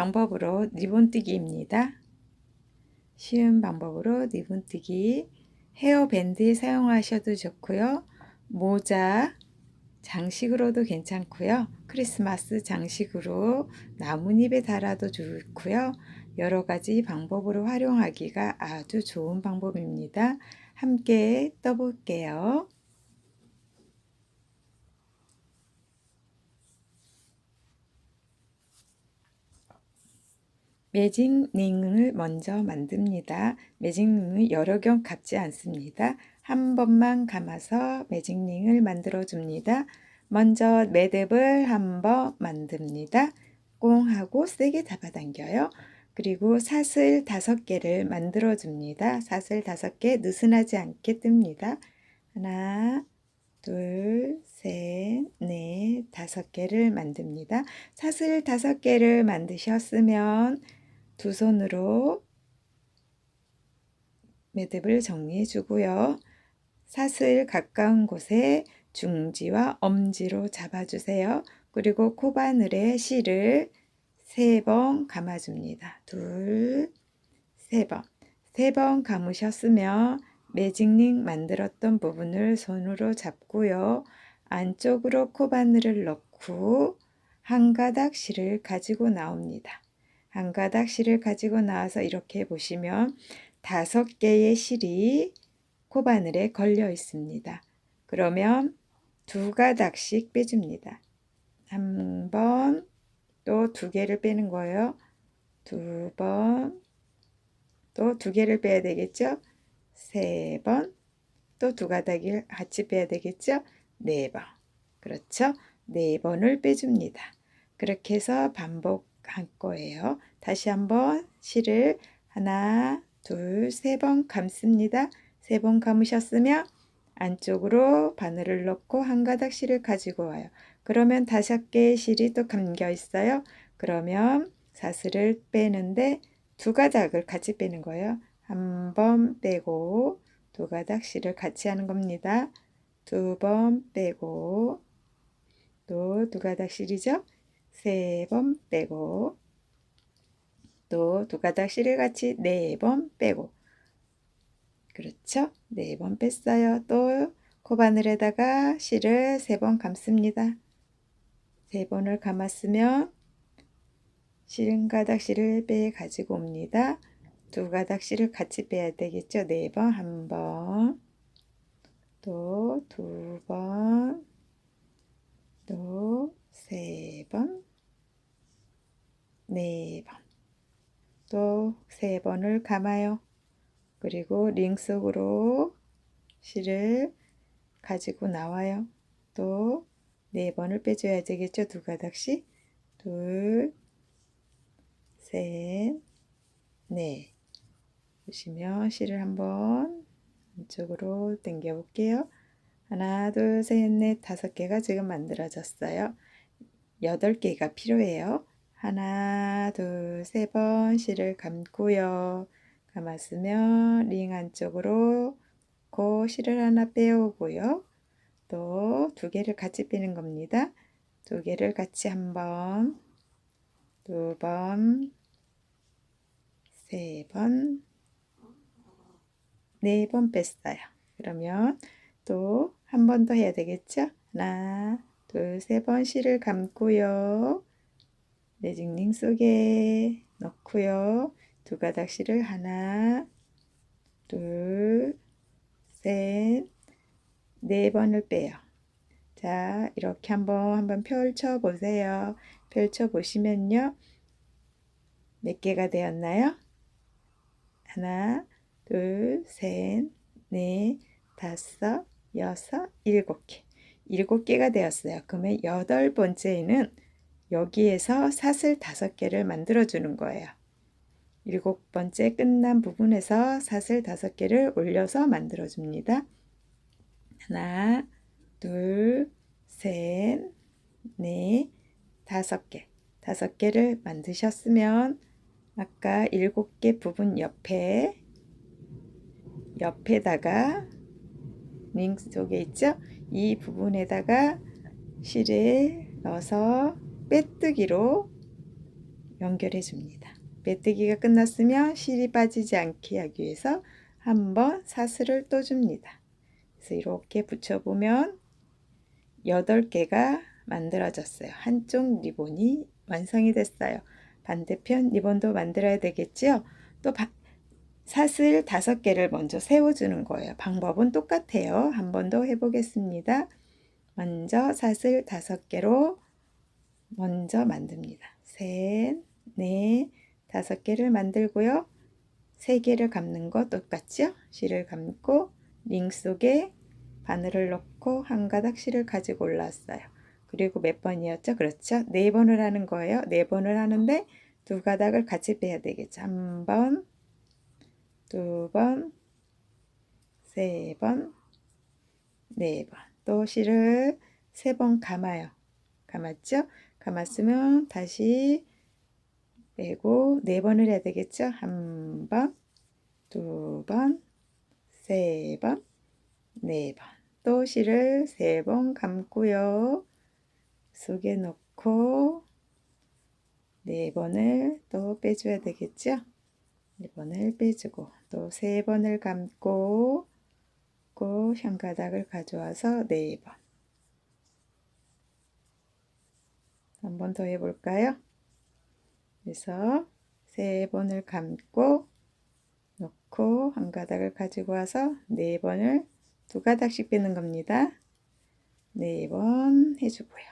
방법으로 리본뜨기입니다. 쉬운 방법으로 리본뜨기 헤어밴드 사용하셔도 좋고요. 모자 장식으로도 괜찮고요. 크리스마스 장식으로 나뭇잎에 달아도 좋고요. 여러 가지 방법으로 활용하기가 아주 좋은 방법입니다. 함께 떠볼게요. 매직링을 먼저 만듭니다. 매직링을 여러 경 감지 않습니다. 한 번만 감아서 매직링을 만들어 줍니다. 먼저 매듭을 한 번 만듭니다. 꽁 하고 세게 잡아당겨요. 그리고 사슬 다섯 개를 만들어 줍니다. 사슬 다섯 개 느슨하지 않게 뜹니다. 하나, 둘, 셋, 넷, 다섯 개를 만듭니다. 사슬 다섯 개를 만드셨으면 두 손으로 매듭을 정리해 주고요. 사슬 가까운 곳에 중지와 엄지로 잡아주세요. 그리고 코바늘에 실을 세 번 감아줍니다. 둘, 세 번. 세 번 감으셨으면 매직링 만들었던 부분을 손으로 잡고요. 안쪽으로 코바늘을 넣고 한 가닥 실을 가지고 나옵니다. 한 가닥 실을 가지고 나와서 이렇게 보시면 다섯 개의 실이 코바늘에 걸려 있습니다. 그러면 두 가닥씩 빼줍니다. 한 번, 또 두 개를 빼는 거예요. 두 번, 또 두 개를 빼야 되겠죠? 세 번, 또 두 가닥을 같이 빼야 되겠죠? 네 번. 그렇죠? 네 번을 빼줍니다. 그렇게 해서 반복 할 거예요. 다시 한번 실을 하나, 둘, 세 번 감습니다. 세 번 감으셨으면 안쪽으로 바늘을 넣고 한 가닥 실을 가지고 와요. 그러면 다섯 개의 실이 또 감겨 있어요. 그러면 사슬을 빼는데 두 가닥을 같이 빼는 거예요. 한 번 빼고 두 가닥 실을 같이 하는 겁니다. 두 번 빼고 또 두 가닥 실이죠. 세 번 빼고 또 두 가닥 실을 같이 네 번 빼고 그렇죠? 네 번 뺐어요. 또 코바늘에다가 실을 세 번 감습니다. 세 번을 감았으면 실은 가닥 실을 빼 가지고 옵니다. 두 가닥 실을 같이 빼야 되겠죠? 네 번, 한 번, 또 두 번, 또 세 번, 네 번, 또 세 번을 감아요. 그리고 링 속으로 실을 가지고 나와요. 또 네 번을 빼줘야 되겠죠. 두 가닥씩. 둘, 셋, 넷. 보시면 실을 한번 이쪽으로 당겨 볼게요. 하나, 둘, 셋, 넷, 다섯 개가 지금 만들어졌어요. 여덟 개가 필요해요. 하나, 둘, 세 번 실을 감고요. 감았으면 링 안쪽으로 고 실을 하나 빼오고요. 또 두 개를 같이 빼는 겁니다. 두 개를 같이 한 번, 두 번, 세 번, 네 번 뺐어요. 그러면 또 한 번 더 해야 되겠죠? 하나, 둘, 세 번 실을 감고요. 매직링 속에 넣고요. 두 가닥 실을 하나, 둘, 셋, 네 번을 빼요. 자, 이렇게 한번 한번 펼쳐 보세요. 펼쳐 보시면요. 몇 개가 되었나요? 하나, 둘, 셋, 넷, 다섯, 여섯, 일곱 개. 일곱 개가 되었어요. 그러면 여덟 번째에는 여기에서 사슬 다섯 개를 만들어 주는 거예요. 일곱 번째 끝난 부분에서 사슬 다섯 개를 올려서 만들어 줍니다. 하나, 둘, 셋, 넷, 다섯 개. 다섯 개를 만드셨으면 아까 일곱 개 부분 옆에 옆에다가 링 속에 있죠? 이 부분에다가 실을 넣어서 빼뜨기로 연결해 줍니다. 메뜨기가 끝났으면 실이 빠지지 않게 하기 위해서 한번 사슬을 또 줍니다. 그래서 이렇게 붙여보면 8개가 만들어졌어요. 한쪽 리본이 완성이 됐어요. 반대편 리본도 만들어야 되겠죠? 또 바, 사슬 5개를 먼저 세워주는 거예요. 방법은 똑같아요. 한 번 더 해보겠습니다. 먼저 사슬 5개로 먼저 만듭니다. 셋, 넷, 다섯 개를 만들고요. 세 개를 감는 거 똑같죠? 실을 감고 링 속에 바늘을 넣고 한 가닥 실을 가지고 올라왔어요. 그리고 몇 번이었죠? 그렇죠? 네 번을 하는 거예요. 네 번을 하는데 두 가닥을 같이 빼야 되겠죠. 한 번, 두 번, 세 번, 네 번. 또 실을 세 번 감아요. 감았죠? 감았으면 다시 빼고 네 번을 해야 되겠죠? 한 번, 두 번, 세 번, 네 번. 또 실을 세 번 감고요. 속에 넣고 네 번을 또 빼줘야 되겠죠? 네 번을 빼주고 또 세 번을 감고 꼭 향가닥을 가져와서 네 번. 한 번 더 해볼까요? 그래서 세 번을 감고 놓고 한 가닥을 가지고 와서 네 번을 두 가닥씩 빼는 겁니다. 네 번 해주고요.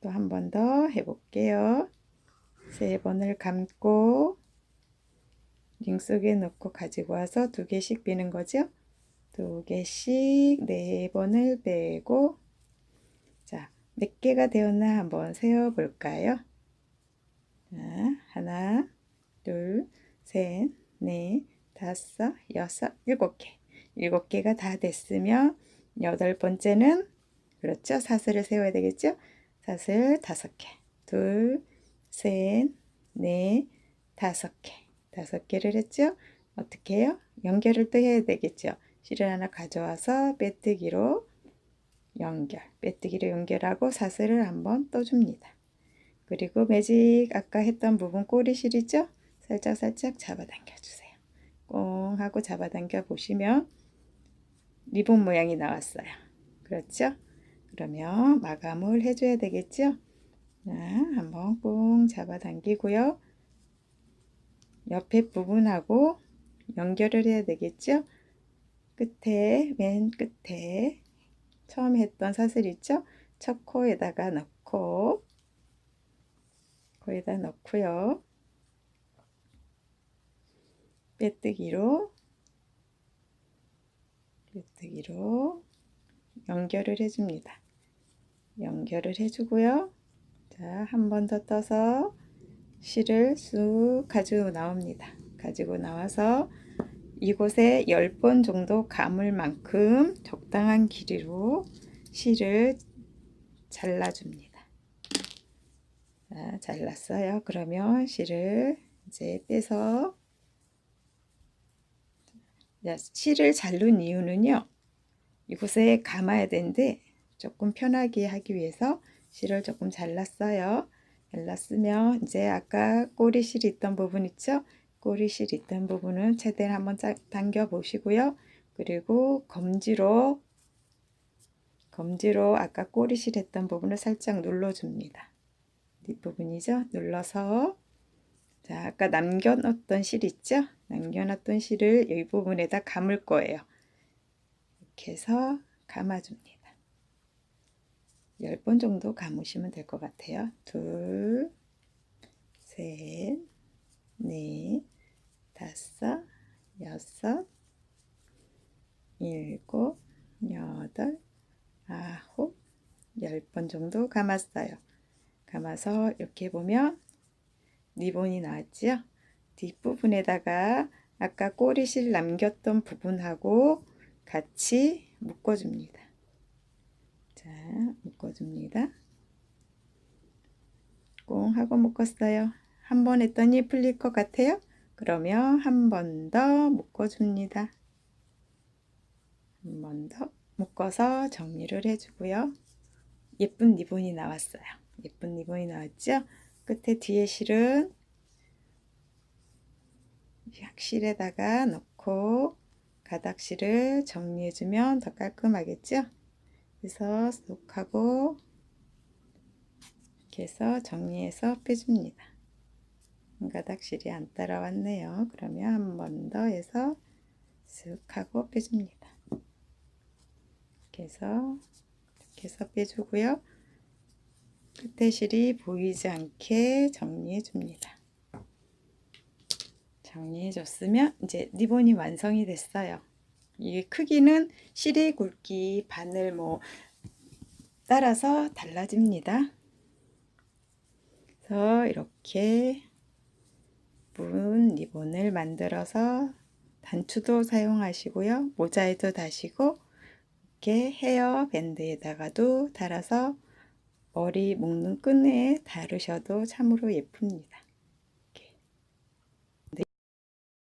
또 한 번 더 해볼게요. 세 번을 감고 링 속에 넣고 가지고 와서 두 개씩 빼는 거죠. 두 개씩 네 번을 빼고 자, 몇 개가 되었나 한번 세어 볼까요? 자, 하나, 둘, 셋, 넷, 다섯, 여섯, 일곱 개. 일곱 개가 다 됐으면 여덟 번째는 그렇죠? 사슬을 세워야 되겠죠? 사슬 다섯 개. 둘, 셋, 넷, 다섯 개. 다섯 개를 했죠? 어떻게 해요? 연결을 또 해야 되겠죠? 실을 하나 가져와서 빼뜨기로 연결. 빼뜨기로 연결하고 사슬을 한번 떠줍니다. 그리고 매직 아까 했던 부분 꼬리 실이죠? 살짝 살짝 잡아당겨 주세요. 꽁 하고 잡아당겨 보시면 리본 모양이 나왔어요. 그렇죠? 그러면 마감을 해줘야 되겠죠? 자, 한번 꽁 잡아당기고요. 옆에 부분하고 연결을 해야 되겠죠? 끝에, 맨 끝에 처음 했던 사슬 있죠? 첫 코에다가 넣고 거기다 넣고요. 빼뜨기로 빼뜨기로 연결을 해줍니다. 연결을 해주고요. 자, 한 번 더 떠서 실을 쑥 가지고 나옵니다. 가지고 나와서 이곳에 10번 정도 감을 만큼 적당한 길이로 실을 잘라줍니다. 자, 잘랐어요. 그러면 실을 이제 빼서 자, 실을 자른 이유는요. 이곳에 감아야 되는데 조금 편하게 하기 위해서 실을 조금 잘랐어요. 잘랐으면 이제 아까 꼬리실 있던 부분 있죠? 꼬리실 있던 부분은 최대한 한번 당겨 보시고요. 그리고 검지로 검지로 아까 꼬리실 했던 부분을 살짝 눌러줍니다. 뒷부분이죠. 눌러서 자 아까 남겨놓던 실 있죠? 남겨놨던 실을 이 부분에다 감을 거예요. 이렇게 해서 감아줍니다. 10번 정도 감으시면 될 것 같아요. 둘, 셋, 넷, 다섯, 여섯, 일곱, 여덟, 아홉, 열 번 정도 감았어요. 감아서 이렇게 보면 리본이 나왔죠. 뒷부분에다가 아까 꼬리실 남겼던 부분하고 같이 묶어줍니다. 자, 묶어줍니다. 꽁 하고 묶었어요. 한 번 했더니 풀릴 것 같아요. 그러면 한 번 더 묶어줍니다. 한 번 더 묶어서 정리를 해주고요. 예쁜 리본이 나왔어요. 예쁜 리본이 나왔죠? 끝에 뒤에 실은 실에다가 넣고 가닥실을 정리해주면 더 깔끔하겠죠? 그래서 쏙 하고 이렇게 해서 정리해서 빼줍니다. 가닥실이 안 따라왔네요. 그러면 한 번 더 해서 쓱 하고 빼줍니다. 이렇게 해서 이렇게 해서 빼주고요. 끝에 실이 보이지 않게 정리해 줍니다. 정리해 줬으면 이제 리본이 완성이 됐어요. 이 크기는 실의 굵기, 바늘 뭐 따라서 달라집니다. 그래서 이렇게 문 리본을 만들어서 단추도 사용하시고요. 모자에도 다시고 이렇게 헤어 밴드에다가도 달아서 머리 묶는 끈에 다루셔도 참으로 예쁩니다.